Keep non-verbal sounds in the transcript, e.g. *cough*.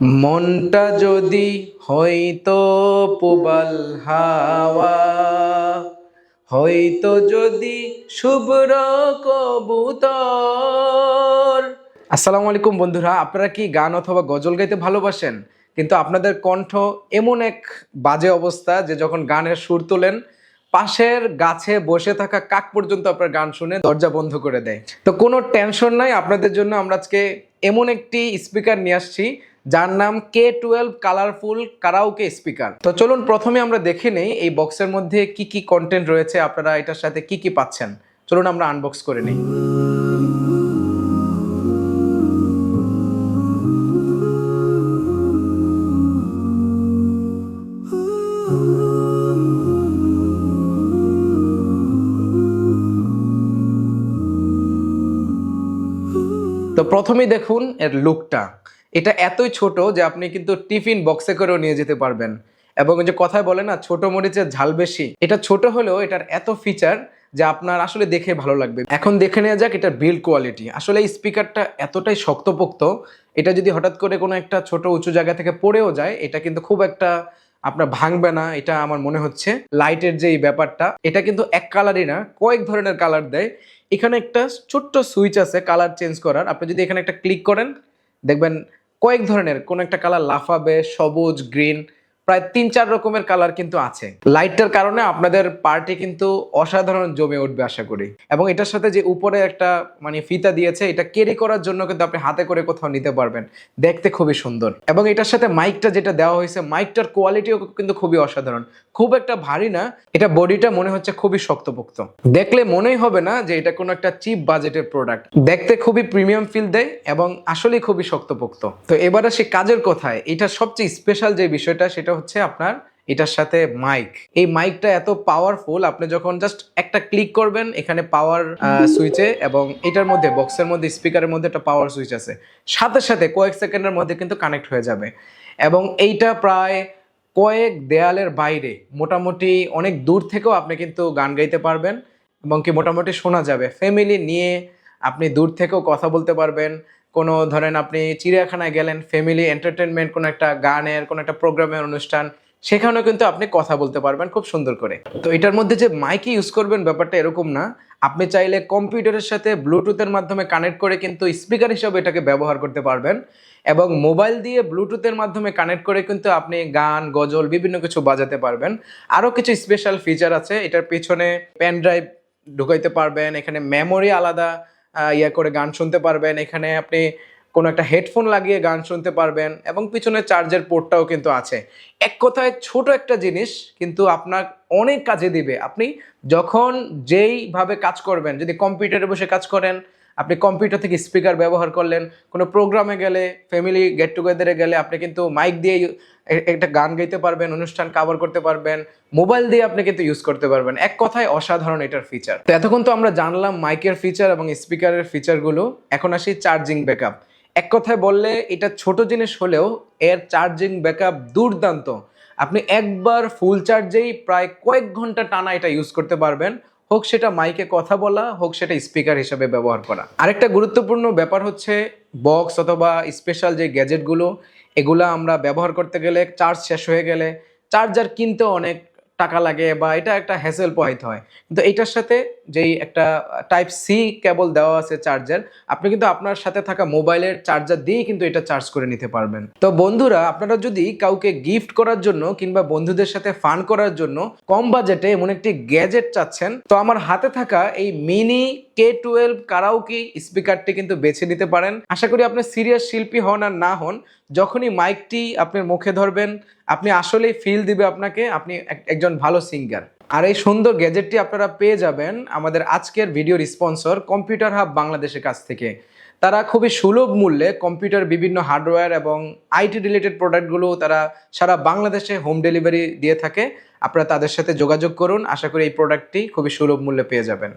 মনটা যদি হয়তো পুবাল হাওয়া, হয়তো যদি শুভ্র কবুতর। আসসালামু আলাইকুম বন্ধুরা, আপনারা কি গান অথবা গজল গাইতে ভালোবাসেন? কিন্তু আপনাদের কণ্ঠ এমন এক বাজে অবস্থা যে যখন গানের সুর তোলেন, পাশের গাছে বসে থাকা কাক পর্যন্ত আপনার গান শুনে দরজা বন্ধ করে দেয়। তো কোনো টেনশন নাই, আপনাদের জন্য আমরা আজকে এমন একটি স্পিকার নিয়ে আসছি যার নাম K twelve colourful karaoke speaker তো চলুন প্রথমে আমরা দেখে নেই এই বক্সের মধ্যে কি কি কন্টেন্ট রয়েছে, আপনারা এটার সাথে কি কি পাচ্ছেন। চলুন আমরা আনবক্স করে নিই। তো প্রথমেই দেখুন এর লুকটা এটা এতই ছোট যে আপনি কিন্তু টিফিন বক্সে করেও নিয়ে যেতে পারবেন। এবং যে কথায় বলে না, ছোট মরিচের ঝাল বেশি। এটা ছোট হলেও এটার এত ফিচার যে আপনার আসলে দেখে ভালো লাগবে। এখন দেখে নেওয়া যাক এটার বিল্ড কোয়ালিটি আসলে এই স্পিকারটা এতটাই শক্তপোক্ত, এটা যদি হঠাৎ করে কোনো একটা ছোট উঁচু জায়গা থেকে পড়েও যায়, এটা কিন্তু খুব একটা আপনার ভাঙবে না, এটা আমার মনে হচ্ছে। লাইটের যে এই ব্যাপারটা, এটা কিন্তু এক কালারই না, কয়েক ধরনের কালার দেয়। এখানে একটা ছোট্ট সুইচ আছে কালার চেঞ্জ করার। আপনি যদি এখানে একটা ক্লিক করেন, দেখবেন কয়েক ধরনের কোন একটা কালার লাফাবে সবুজ গ্রিন প্রায় তিন, চার রকমের কালার কিন্তু আছে। লাইটটার কারণে আপনাদের পার্টি কিন্তু অসাধারণ জমে উঠবে, আশা করি। এবং এটার সাথে যে উপরে একটা মানে ফিতা দিয়েছে, এটা ক্যারি করার জন্য কিন্তু আপনি হাতে করে কোথাও নিতে পারবেন। দেখতে খুবই সুন্দর। এবং এটার সাথে মাইকটা যেটা দেওয়া হয়েছে মাইকটার কোয়ালিটিও কিন্তু খুবই অসাধারণ। খুব একটা ভারী না, এটা বডিটা মনে হচ্ছে খুবই শক্তপোক্ত। দেখলে মনেই হবে না যে এটা কোনো একটা চিপ বাজেটের প্রোডাক্ট দেখতে খুবই প্রিমিয়াম ফিল দেয় এবং আসলেই খুবই শক্তপোক্ত। তো এবার আসি কাজের কথায়, এটা সবচেয়ে স্পেশাল যে বিষয়টা, সেটা হচ্ছে আপনার এটার সাথে মাইক এই মাইকটা এত পাওয়ারফুল আপনি যখন জাস্ট একটা ক্লিক করবেন এখানে পাওয়ার সুইচে *laughs* এবং এটার মধ্যে বক্সের মধ্যে স্পিকারের মধ্যে একটা পাওয়ার সুইচ আছে। সাথে সাথে কয়েক সেকেন্ডের মধ্যে কিন্তু কানেক্ট হয়ে যাবে। এবং এইটা প্রায় কয়েক দেয়ালের বাইরে মোটামুটি অনেক দূর থেকেও আপনি কিন্তু গান গাইতে পারবেন এবং কি মোটামুটি শোনা যাবে। ফ্যামিলি নিয়ে আপনি দূর থেকেও কথা বলতে পারবেন। কোনো ধরেন আপনি চিড়িয়াখানায় গেলেন ফ্যামিলি এন্টারটেনমেন্ট কোনো একটা গানের, কোনো একটা প্রোগ্রামের অনুষ্ঠান, সেখানেও কিন্তু আপনি কথা বলতে পারবেন খুব সুন্দর করে। তো এটার মধ্যে যে মাইকে ইউজ করবেন ব্যাপারটা এরকম না। আপনি চাইলে কম্পিউটারের সাথে ব্লুটুথের মাধ্যমে কানেক্ট করে কিন্তু স্পিকার হিসাবে এটাকে ব্যবহার করতে পারবেন এবং মোবাইল দিয়ে ব্লুটুথের মাধ্যমে কানেক্ট করে কিন্তু আপনি গান, গজল, বিভিন্ন কিছু বাজাতে পারবেন। আরও কিছু স্পেশাল ফিচার আছে, এটার পেছনে পেন ড্রাইভ ঢুকাইতে পারবেন, এখানে মেমোরি আলাদা ইয়া করে গান শুনতে পারবেন। এখানে আপনি কোনো একটা হেডফোন লাগিয়ে গান শুনতে পারবেন এবং পিছনে চার্জের পোর্টটাও কিন্তু আছে। এক কথায় ছোট একটা জিনিস কিন্তু আপনার অনেক কাজে দিবে। আপনি যখন যেইভাবে কাজ করবেন, যদি কম্পিউটারে বসে কাজ করেন আপনি কম্পিউটার থেকে স্পিকার ব্যবহার করলেন, কোনো প্রোগ্রামে গেলে ফ্যামিলি গেট টুগেদারে গেলে আপনি কিন্তু মাইক দিয়ে একটা গান গাইতে পারবেন, অনুষ্ঠান কাভার করতে পারবেন মোবাইল দিয়ে আপনি কিন্তু ইউজ করতে পারবেন। এক কথায় অসাধারণ এটার ফিচার তো এতক্ষণ তো আমরা জানলাম মাইকের ফিচার এবং স্পিকারের ফিচারগুলো এখন আসি চার্জিং ব্যাকআপ এক কথায় বললে, এটা ছোট জিনিস হলেও এর চার্জিং ব্যাকআপ দুর্দান্ত। আপনি একবার ফুল চার্জেই প্রায় কয়েক ঘণ্টা টানা এটা ইউজ করতে পারবেন। হোক সেটা মাইকে কথা বলা, হোক সেটা স্পিকার হিসেবে ব্যবহার করা। আরেকটা গুরুত্বপূর্ণ ব্যাপার হচ্ছে বক্স অথবা স্পেশাল যে গ্যাজেটগুলো, এগুলো আমরা ব্যবহার করতে গেলে চার্জ শেষ হয়ে গেলে, চার্জার কিনতে অনেক টাকা লাগে বা এটা একটা হ্যাসেল পোহাইতে হয়। কিন্তু এটার সাথে যেই একটা টাইপ সি কেবল দেওয়া আছে চার্জার আপনি কিন্তু আপনার সাথে থাকা মোবাইলের চার্জার দিয়েই কিন্তু এটা চার্জ করে নিতে পারবেন। তো বন্ধুরা, আপনারা যদি কাউকে গিফট করার জন্য কিংবা বন্ধুদের সাথে ফান করার জন্য কম বাজেটে এমন একটি গ্যাজেট চাচ্ছেন, তো আমার হাতে থাকা এই মিনি কে টুয়েলভ কারাউকি স্পিকারটি কিন্তু বেছে নিতে পারেন। আশা করি আপনি সিরিয়াস শিল্পী হন আর না হন, যখনই মাইকটি আপনার মুখে ধরবেন, আপনি আসলেই ফিল দিবে আপনাকে, আপনি এক- একজন ভালো সিঙ্গার আর এই সুন্দর গ্যাজেটটি আপনারা পেয়ে যাবেন আমাদের আজকের ভিডিওর স্পন্সর কম্পিউটার হাব বাংলাদেশের কাছ থেকে। তারা খুবই সুলভ মূল্যে কম্পিউটার বিভিন্ন হার্ডওয়্যার এবং আইটি রিলেটেড প্রোডাক্টগুলো তারা সারা বাংলাদেশে হোম ডেলিভারি দিয়ে থাকে। আপনারা তাদের সাথে যোগাযোগ করুন, আশা করি এই প্রোডাক্টটি খুবই সুলভ মূল্যে পেয়ে যাবেন।